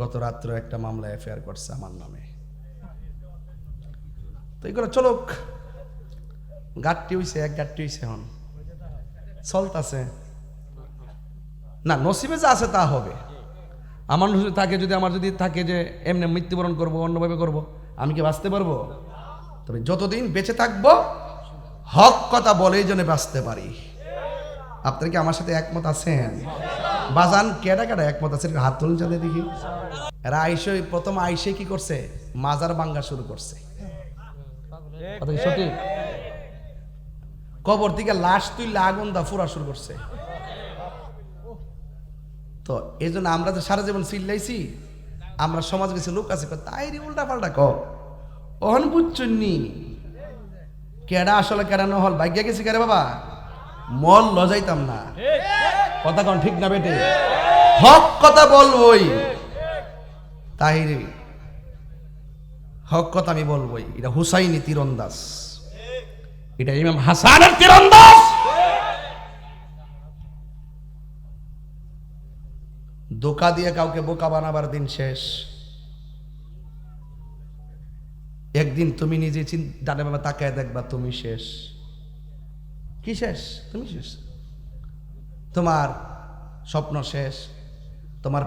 গত রাত্রে একটা মামলা এফআইআর করছে আমার নামে। তো এগুলো চলুক। গাঠটি হইছে, এক গাঠটি হইছে এখন। চলতাছে না, নসিবে যা আছে তা হবে। আমার নসিবে থাকে যদি, আমার যদি থাকে যে এমনি মৃত্যুবরণ করব, অন্যভাবে করব, আমি কি বাঁচতে পারব? তবে যতদিন বেঁচে থাকব, হক কথা বলেই জন্য বাঁচতে পারি। আপনারা কি আমার সাথে একমত আছেন? বাজান কেডা কেডা একমত একটু হাত তুলুন চাঁদে দেখি। এরা আইসে, প্রথম আইসে কি করছে? মাজার বাঙ্গা শুরু করছে। সঠিক? কবর থেকে লাশ তুই আগুন দা ফুরা শুরু করছে। তো এই জন্য আমরা যে সারা জীবন চিল্লাইছি, আমরা সমাজ কিছু লোক আছে তাই রে উল্টা পাল্টা ক অহন বুঝছুননি? কেডা আসলে কেডা নহল? ভাগ্যা গেছি কেরে বাবা? মল লজাইতাম না। কথা কন ঠিক না বেটে? হক কথা বলবই। তাই রে হক কথা আমি বলবই। এটা হুসাইনি তীরন্দাস এটা ইমাম হাসানের তীরন্দাজ। ধোকা দিয়ে কাউকে বোকা বানাবার দিন শেষ। একদিন তুমি নিজে চিন্তা ডানে বাবা তাকায় দেখবা তুমি শেষ। কি শেষ? তুমি শেষ। তোমার স্বপ্ন শেষ তোমার